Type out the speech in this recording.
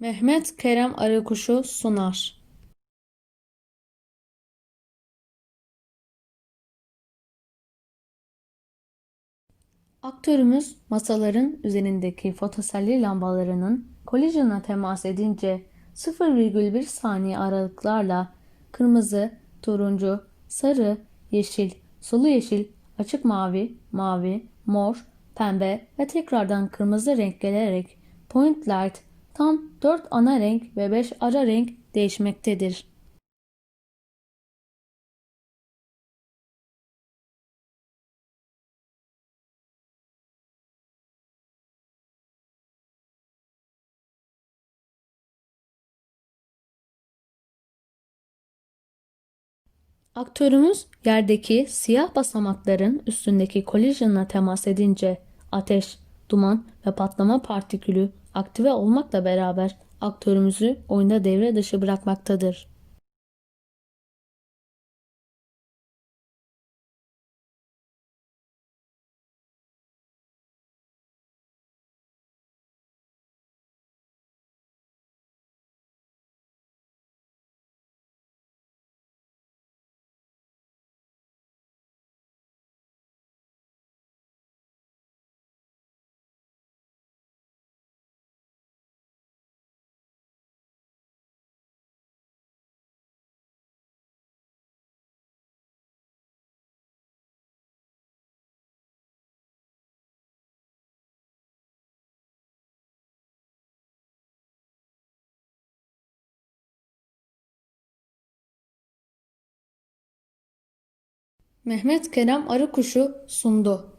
Mehmet Kerem Arıkuşu sunar. Aktörümüz masaların üzerindeki fotoselli lambalarının kolizyona temas edince 0,1 saniye aralıklarla kırmızı, turuncu, sarı, yeşil, sulu yeşil, açık mavi, mavi, mor, pembe ve tekrardan kırmızı renk gelerek point light tam 4 ana renk ve 5 ara renk değişmektedir. Aktörümüz yerdeki siyah basamakların üstündeki kolizyonla temas edince ateş, duman ve patlama partikülü aktive olmakla beraber aktörümüzü oyunda devre dışı bırakmaktadır. Mehmet Kerem Arıkuşu sundu.